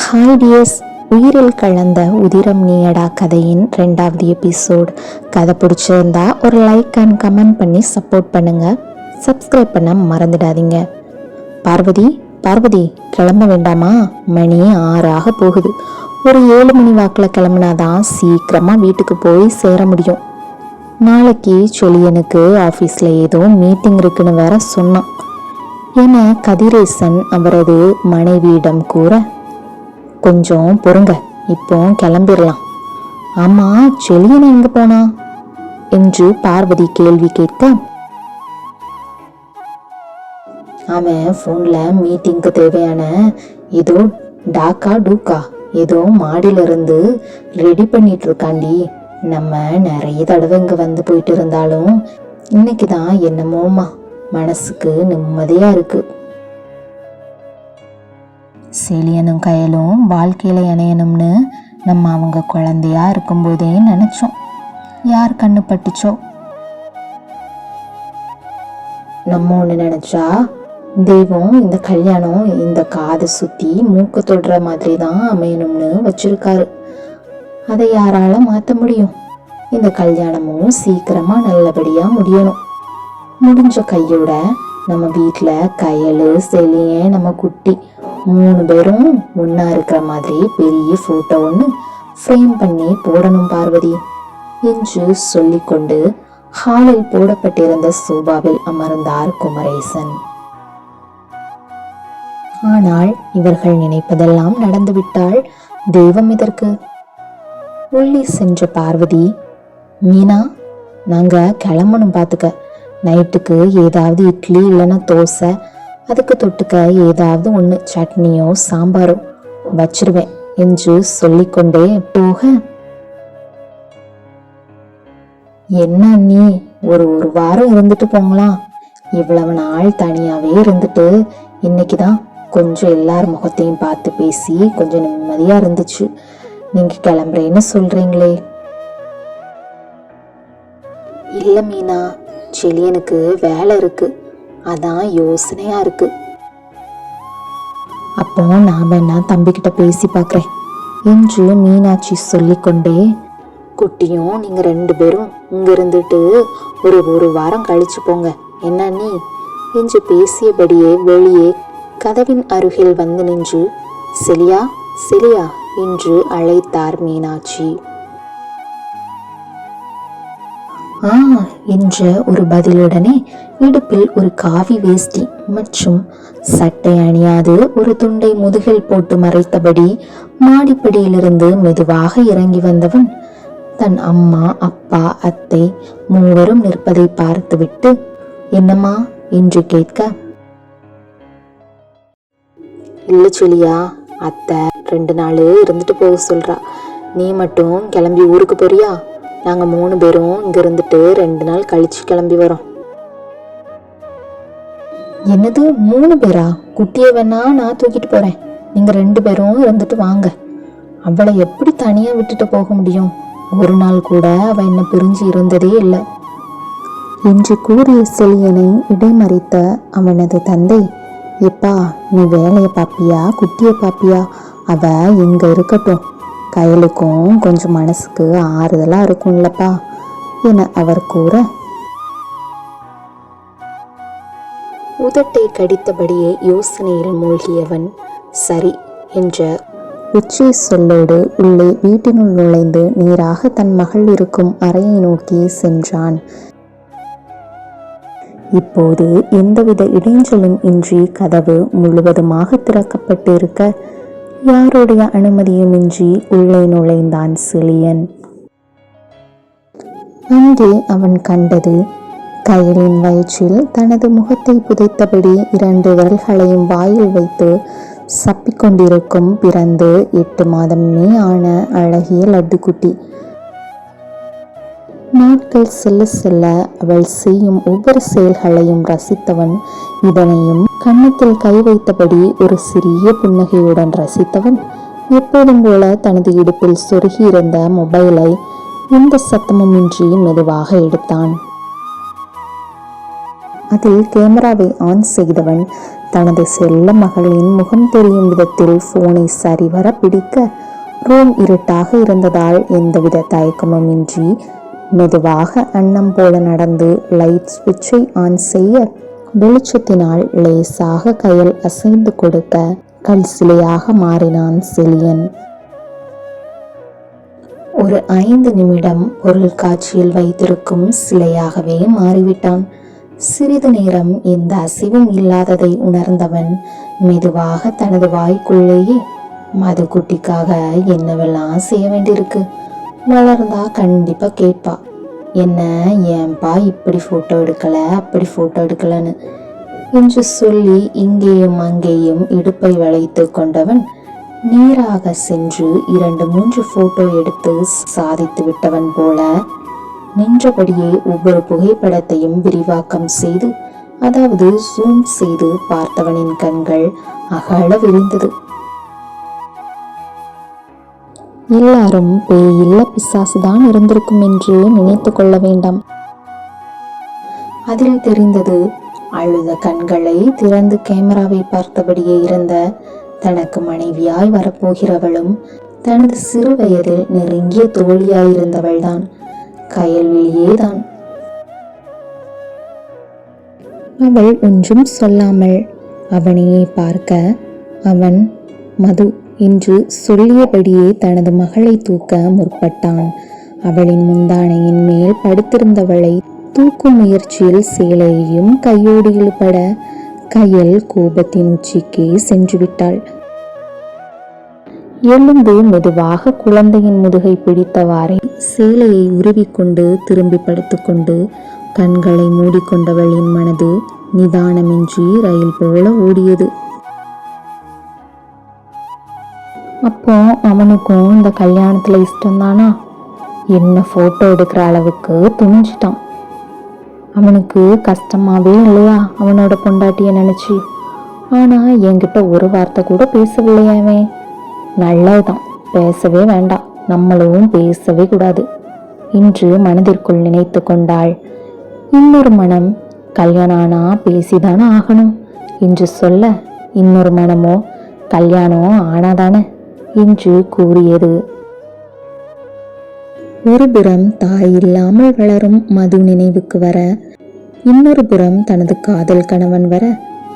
Hi tears உயிரில் கலந்த உதிரம் நீயடா கதையின் ரெண்டாவது எபிசோட் கதை பிடிச்சிருந்தா ஒரு லைக் அண்ட் கமெண்ட் பண்ணி சப்போர்ட் பண்ணுங்க. சப்ஸ்கிரைப் பண்ண மறந்துடாதீங்க. பார்வதி பார்வதி கிளம்ப வேண்டாமா? மணி ஆறாக போகுது. ஒரு ஏழு மணி வாக்கில் கிளம்புனாதான் சீக்கிரமாக வீட்டுக்கு போய் சேர முடியும். நாளைக்கு சொலியனுக்கு ஆஃபீஸில் ஏதோ மீட்டிங் இருக்குன்னு வேற சொன்னான். என கதிரேசன் அவரது மனைவியிடம் கூற கொஞ்சம் பொறுங்க. இப்போ கிளம்பிடலாம். ஆமா செலியன் எங்க போனா? என்று பார்வதி கேள்வி கேட்க அவன் ஃபோன்ல மீட்டிங்க்கு தேவையான ஏதோ டாக்கா டூக்கா ஏதோ மாடியில இருந்து ரெடி பண்ணிட்டு இருக்காண்டி நம்ம நிறைய தடவை இங்க வந்து போயிட்டு இருந்தாலும் இன்னைக்கு தான் என்னமோமா மனசுக்கு நிம்மதியா இருக்கு. செழியனும் கயலும் வாழ்க்கையில் இணையணும்னு நம்ம அவங்க குழந்தையா இருக்கும்போதே நினச்சோம். யார் கண்ணு பட்டுச்சோ? நம்ம ஒன்று நினச்சா தெய்வம் இந்த கல்யாணம் இந்த காதை சுற்றி மூக்கு தொடுற மாதிரி தான் அமையணும்னு வச்சிருக்காரு. அதை யாரால மாற்ற முடியும்? இந்த கல்யாணமும் சீக்கிரமாக நல்லபடியாக முடியணும். முடிஞ்ச கையோட நம்ம வீட்டில் கையல் செலியன் நம்ம குட்டி மூணு பேரும் ஒண்ணா இருக்கிற மாதிரி பெரிய போட்டோ ஒன்று ஃப்ரேம் பண்ணி போடணும் பார்வதி என்று சொல்லிக்கொண்டு ஹாலில் போடப்பட்டிருந்த சோபாவில் அமர்ந்தார் குமரேசன். ஆனால் இவர்கள் நினைப்பதெல்லாம் நடந்துவிட்டால் தெய்வம் இதற்கு உள்ளே சென்ற பார்வதி மீனா நாங்க கிளம்பணும் பார்த்துக்க. நைட்டுக்கு ஏதாவது இட்லி இல்லைன்னா தோசை அதுக்கு தொட்டுக்க ஏதாவது ஒன்று சட்னியோ சாம்பாரோ வச்சிருவேன் என்று சொல்லிக்கொண்டே போக என்ன நீ ஒரு ஒரு வாரம் இருந்துட்டு போங்களாம். இவ்வளவு நாள் தனியாவே இருந்துட்டு இன்னைக்கு தான் கொஞ்சம் எல்லார் முகத்தையும் பார்த்து பேசி கொஞ்சம் நிம்மதியா இருந்துச்சு. நீங்க கிளம்புறேன்னு சொல்றீங்களே. இல்ல மீனா செலியனுக்கு வேலை இருக்கு. அதான் யோசனையா இருக்கு. அப்போ நாம என்ன தம்பிக்கிட்ட பேசி பார்க்கறேன்? என்று மீனாட்சி சொல்லிக்கொண்டே குட்டியும் நீங்க ரெண்டு பேரும் இங்க இருந்துட்டு ஒரு ஒரு வாரம் கழிச்சு போங்க. என்ன நீ என்று பேசியபடியே வெளியே கதவின் அருகில் வந்து நின்று செலியா செலியா என்று அழைத்தார் மீனாட்சி. ஆ என்ற ஒரு பதிலுடனே இடுப்பில் ஒரு காவி வேஷ்டி மற்றும் சட்டை அணியாது ஒரு துண்டை முதுகில் போட்டு மறைத்தபடி மாடிப்படியிலிருந்து மெதுவாக இறங்கி வந்தவன் தன் அம்மா அப்பா அத்தை மூவரும் நிற்பதை பார்த்துவிட்டு என்னம்மா என்று கேட்க இல்ல சொல்லியா அத்தை ரெண்டு நாள் இருந்துட்டு போக சொல்றா. நீ மட்டும் கிளம்பி ஊருக்கு போறியா? நாங்க மூணு பேரும் இங்க இருந்துட்டு ரெண்டு நாள் கழிச்சு கிளம்பி வரோம். என்னது மூணு பேரா? குட்டியை வேணா நான் தூக்கிட்டு போறேன். நீங்க ரெண்டு பேரும் இருந்துட்டு வாங்க. அவளை எப்படி தனியா விட்டுட்டு போக முடியும்? ஒரு நாள் கூட அவ என்ன பிரிஞ்சு இருந்ததே இல்லை. என்று கூறிய செழியனை இடைமறித்த அவனது தந்தை எப்பா நீ வேலையை பாப்பியா? குட்டியை பாப்பியா? அவ இங்க இருக்கட்டும். கயலுக்கும் கொஞ்சம் மனசுக்கு ஆறுதலா இருக்கும்லப்பா என அவர் கூற. உதட்டை கடித்தபடியே யோசனையில் மூழ்கியவன் சரி என்ற உச்சி சொல்லோடு உள்ளே வீட்டினுள் நுழைந்து நேராக தன் மகள் இருக்கும் அறையை நோக்கி சென்றான். இப்போது எந்தவித இடைஞ்சலும் இன்றி கதவு முழுவதுமாக திறக்கப்பட்டிருக்க யாருடைய அனுமதியுமின்றி உள்ளே நுழைந்தான் சிலியன்? அங்கே அவன் கண்டது கயலின் வயிற்றில் தனது முகத்தை புதைத்தபடி இரண்டு விரல்களையும் வாயில் வைத்து சப்பிக்கொண்டிருக்கும் பிறந்து எட்டு மாதமே ஆன அழகிய லட்டுக்குட்டி. நாட்கள் செல்ல செல்ல அவள் செய்யும் ஒவ்வொரு செயல்களையும் ரசித்தவன் இதனையும் கன்னத்தில் கை வைத்தபடி ஒரு சிறிய புன்னகையுடன் ரசித்தவன். எப்போதும் போல தனது இடுப்பில் சொருகியிருந்த மொபைலை எந்த சத்தமுமின்றி மெதுவாக எடுத்தான். அதில் கேமராவை ஆன் செய்தவன் தனது செல்ல மகளின் முகம் தெரியும் விதத்தில் போனை சரிவர பிடிக்க ரூம் இருட்டாக இருந்ததால் எந்தவித தயக்கமுமின்றி மெதுவாக அன்னம் போல நடந்து லைட் சுவிட்சை ஆன் செய்ய வெளிச்சத்தினால் லேசாக கையில் அசைந்து கொடுக்க கல் சிலையாக மாறினான் செலியன். ஒரு ஐந்து நிமிடம் பொருள் காட்சியில் வைத்திருக்கும் சிலையாகவே மாறிவிட்டான். சிறிது நேரம் எந்த அசைவும் இல்லாததை உணர்ந்தவன் மெதுவாக தனது வாய்க்குள்ளேயே மதுக்குட்டிக்காக என்னவெல்லாம் செய்ய வேண்டியிருக்கு? வளர்ந்தா கண்டிப்பாக கேட்பா. என்ன ஏன்பா இப்படி ஃபோட்டோ எடுக்கலை? அப்படி ஃபோட்டோ எடுக்கலன்னு? என்று சொல்லி இங்கேயும் அங்கேயும் இடுப்பை வளைத்து கொண்டவன் நேராக சென்று இரண்டு மூன்று ஃபோட்டோ எடுத்து சாதித்து விட்டவன் போல நின்றபடியே ஒவ்வொரு புகைப்படத்தையும் விரிவாக்கம் செய்து அதாவது ஜூம் செய்து பார்த்தவனின் கண்கள் அகல விரிந்தது. எல்லாரும் பேய் இல்ல பிசாசு தான் இருந்திருக்கும் என்று நினைத்து கொள்ள வேண்டாம். அதில் தெரிந்தது அழுத கண்களை திறந்து கேமராவை பார்த்தபடியே இருந்த தனக்கு மனைவியாய் வரப்போகிறவளும் தனது சிறு வயதில் நெருங்கிய தோழியாயிருந்தவள்தான். கயல்வெளியேதான் அவள் ஒன்றும் சொல்லாமல் அவனையே பார்க்க அவன் மது என்று சொல்லியபடியே தனது மகளை தூக்க முற்பட்டான். அவளின் முந்தானையின் மேல் படுத்திருந்தவளை தூக்கும் முயற்சியில் சேலையையும் கையோடு இழுபட கையில் கோபத்தின் உச்சிக்கு சென்றுவிட்டாள். எழுந்து மெதுவாக குழந்தையின் முதுகை பிடித்தவாறே சேலையை உருவிக்கொண்டு திரும்பி படுத்துக்கொண்டு கண்களை மூடிக்கொண்டவளின் மனது நிதானமின்றி ரயில் போல ஓடியது. அப்போ அவனுக்கும் இந்த கல்யாணத்தில் இஷ்டம் தானா என்ன ஃபோட்டோ எடுக்கிற அளவுக்கு துணிஞ்சிட்டான். அவனுக்கு கஷ்டமாவே இல்லையா அவனோட பொண்டாட்டியை நினச்சி. ஆனால் என்கிட்ட ஒரு வார்த்தை கூட பேசவில்லையா அவன் நல்லதுதான் பேசவே வேண்டாம் நம்மளும் பேசவே கூடாது. இன்று மனதிற்குள் நினைத்து கொண்டாள் இன்னொரு மனம் கல்யாணம் ஆனா பேசிதானே ஆகணும் என்று சொல்ல இன்னொரு மனமோ கல்யாணம் ஆனாதானே? என்று கூறியது. ஒரு புறம் தாய் இல்லாமல் வளரும் மது நினைவுக்கு வர இன்னொரு புறம் தனது காதல் கணவன் வர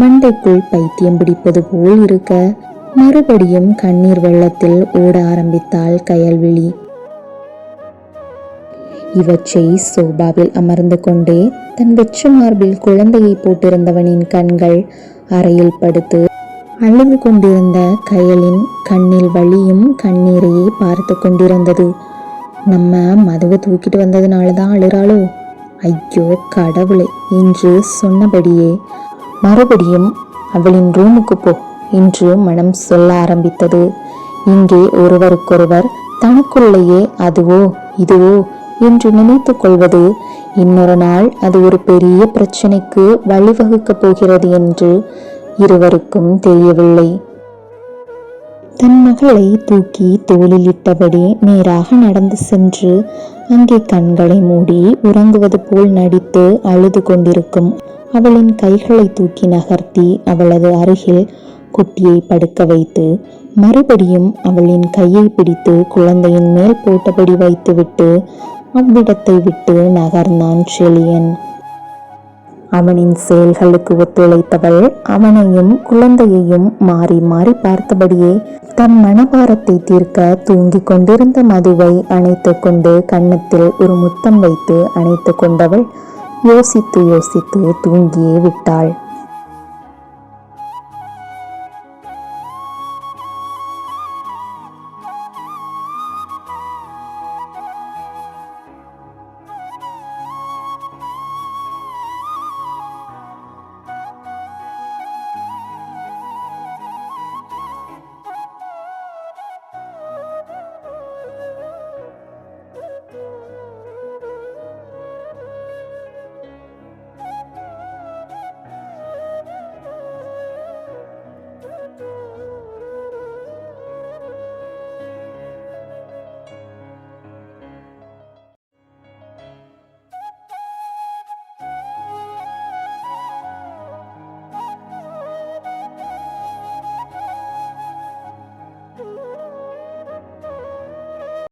மண்டைக்குள் பைத்தியம் பிடிப்பது போல் இருக்க மறுபடியும் கண்ணீர் வெள்ளத்தில் ஓட ஆரம்பித்தாள் கயல்விழி. இவற்றை சோபாவில் அமர்ந்து கொண்டே தன் வெற்று மார்பில் குழந்தையை போட்டிருந்தவனின் கண்கள் அறையில் படுத்து அழுது கொண்டிருந்த கயலின் கண்ணில் வழியும் கண்ணீரையே பார்த்து கொண்டிருந்தது. நம்ம மதுவை தூக்கிட்டு வந்ததுனால தான் அழுறாளோ? ஐயோ கடவுளே என்று சொன்னபடியே மறுபடியும் அவளின் ரூமுக்கு போ என்று மனம் சொல்ல ஆரம்பித்தது. இங்கே ஒருவருக்கொருவர் தனக்குள்ளேயே அதுவோ இதுவோ என்று நினைத்து கொள்வது இன்னொரு நாள் அது ஒரு பெரிய பிரச்சனைக்கு வழிவகுக்கப் போகிறது என்று இருவருக்கும் தெரியவில்லை. தன் மகளை தூக்கி தோளில் இட்டபடி நேராக நடந்து சென்று அங்கே கண்களை மூடி உறங்குவது போல் நடித்து அழுது கொண்டிருக்கும் அவளின் கைகளை தூக்கி நகர்த்தி அவளது அருகில் குட்டியை படுக்க வைத்து மறுபடியும் அவளின் கையை பிடித்து குழந்தையின் மேல் போட்டபடி வைத்துவிட்டு அவ்விடத்தை விட்டு நகர்ந்தான் செழியன். அவனின் செயல்களுக்கு ஒத்துழைத்தவள் அவனையும் குழந்தையையும் மாறி மாறி பார்த்தபடியே தன் மனபாரத்தை தீர்க்க தூங்கிக் கொண்டிருந்த மதுவை அணைத்து கொண்டு கன்னத்தில் ஒரு முத்தம் வைத்து அணைத்து கொண்டவள் யோசித்து யோசித்து தூங்கியே விட்டாள்.